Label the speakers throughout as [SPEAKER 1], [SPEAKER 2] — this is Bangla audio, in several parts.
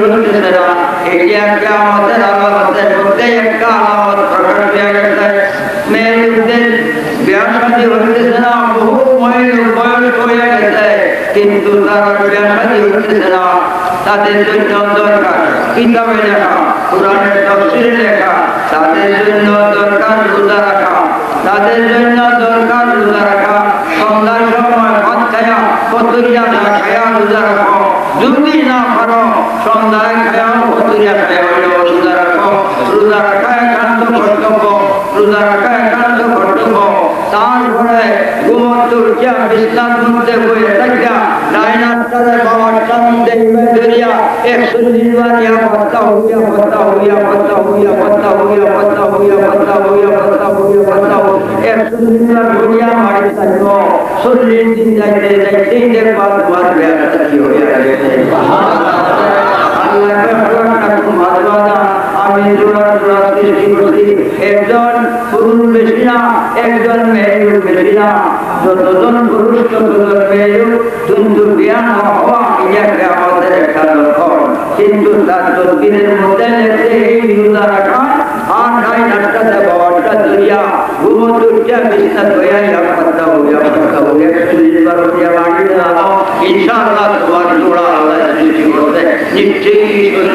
[SPEAKER 1] যে একটা আমাদের আলামতের মধ্যে একটা আলামত প্রকাশ হয়ে গেছে মেয়েদের বিয়াসাদি হইতেছে না বহু মহিল বয়স হয়ে গেছে কিন্তু তারা বিয়াসাদি হইতেছে না তাদের জন্য দরকার কিতাবে লেখা কোরআনের তফসিলে লেখা তাদের জন্য দরকার রোজা রাখা তাদের জন্য দরকার রোজা রাখো যদি না পারো সন্ধ্যায় খায়া কতরিয়া খায়া হইলেও রোজা রাখো রোজা রাখা একান্ত কর্তব্য রোজা রাখা একান্ত কর্তব্য তারপরে ঘুমতুর যা বিস্তার মধ্যে বয়ে থাকিয়া ডাইনাটারে বাবার সামনে ধরিয়া একশো দিনবার ইয়া পত্তা হইয়া পত্তা হইয়া পত্তা হইয়া পত্তা হইয়া পত্তা হইয়া পত্তা চল্লিশ দিন যাইতে যাইতে দেখবা তোমার বেড়াটা কি হইয়া গেছে আল্লাহকে ভগবান রাখুন ভালোবাসা আমি জোড়া জোড়া সৃষ্টি করছি একজন পুরুষ বেশি না, একজন মেয়ে বেশি না। যতজন পুরুষ ততজন মেয়ে কিন্তু জ্ঞান হওয়া ইয়াকে আমাদের একটা লক্ষণ। কিন্তু তার তদ্বিরের মধ্যে এই রোজা রাখা, আর নাই নাটকাতে বাবাটা দরিয়া ঘুমতুরটা বিস্তার হইয়া ইয়া হইয়া পাত্তা হইয়া বার হইয়া বাড়ি দাও ইনশাআল্লাহ তোমার জোড়া আল্লাহ নিশ্চয়ই জোড়া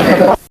[SPEAKER 1] Thank you.